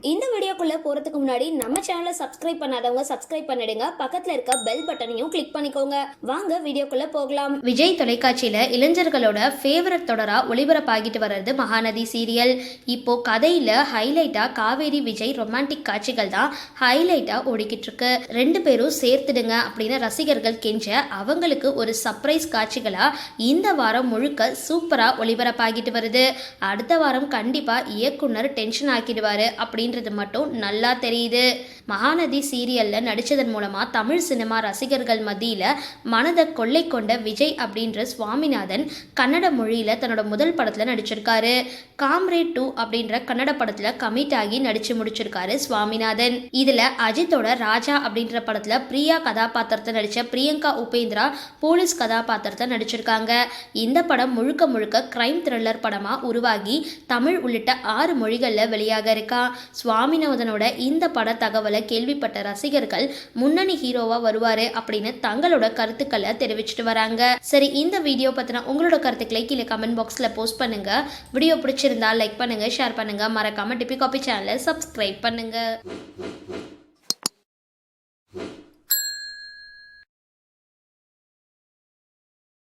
இந்த வீடியோக்குள்ளே போறதுக்கு முன்னாடி நம்ம சேனலை சப்ஸ்கிரைப் பண்ணாதவங்க சப்ஸ்கிரைப் பண்ணிடுங்க. பக்கத்தில் இருக்க பெல் பட்டனையும் கிளிக் பண்ணிக்கோங்க. வாங்க வீடியோக்குள்ளே போகலாம். விஜய் தொலைக்காட்சியில் இளைஞர்களோட ஃபேவரட் தொடராக ஒளிபரப்பாகிட்டு வர்றது மகாநதி சீரியல். இப்போ கதையில் ஹைலைட்டாக காவேரி விஜய் ரொமான்டிக் காட்சிகள் தான் ஹைலைட்டாக ஓடிக்கிட்டு இருக்கு ரெண்டு பேரும் சேர்த்துடுங்க அப்படின்னு ரசிகர்கள் கெஞ்ச அவங்களுக்கு ஒரு சர்ப்ரைஸ் காட்சிகளாக இந்த வாரம் முழுக்க சூப்பராக ஒளிபரப்பாகிட்டு வருது. அடுத்த வாரம் கண்டிப்பாக இயக்குனர் டென்ஷன் ஆக்கிடுவார் அப்படின்றது மட்டும் நல்லா தெரியுது. மகாநதி சீரியலில் நடித்ததன் மூலமாக தமிழ் சினிமா ரசிகர்கள் மத்தியில் மனதை கொள்ளை கொண்ட விஜய் அப்படின்ற சுவாமிநாதன் கன்னட மொழியில் தன்னோட முதல் படத்தில் நடிச்சிருக்காரு. காம்ரேட் டூ அப்படின்ற கன்னட படத்தில் கமிட் ஆகி நடிச்சு முடிச்சிருக்காரு சுவாமிநாதன். இதில் அஜித்தோட ராஜா அப்படின்ற படத்தில் பிரியா கதாபாத்திரத்தை நடித்த பிரியங்கா உபேந்திரா போலீஸ் கதாபாத்திரத்தை நடிச்சிருக்காங்க. இந்த படம் முழுக்க முழுக்க கிரைம் த்ரில்லர் படமாக உருவாகி தமிழ் உள்ளிட்ட ஆறு மொழிகளில் வெளியாக இருக்கா. சுவாமிநாதனோட இந்த பட தகவலை கேள்விப்பட்ட ரசிகர்கள் முன்னணி ஹீரோவா வருவாரு அப்படின்னு தங்களோட கருத்துக்களை தெரிவிச்சிட்டு வராங்க. சரி இந்த வீடியோ பத்தின உங்களோட கருத்துக்களை கீழே கமெண்ட் பாக்ஸ்ல போஸ்ட் பண்ணுங்க. வீடியோ பிடிச்சிருந்தா லைக் பண்ணுங்க ஷேர் பண்ணுங்க. மறக்காம டிபி காபி சேனலை சப்ஸ்கிரைப் பண்ணுங்க.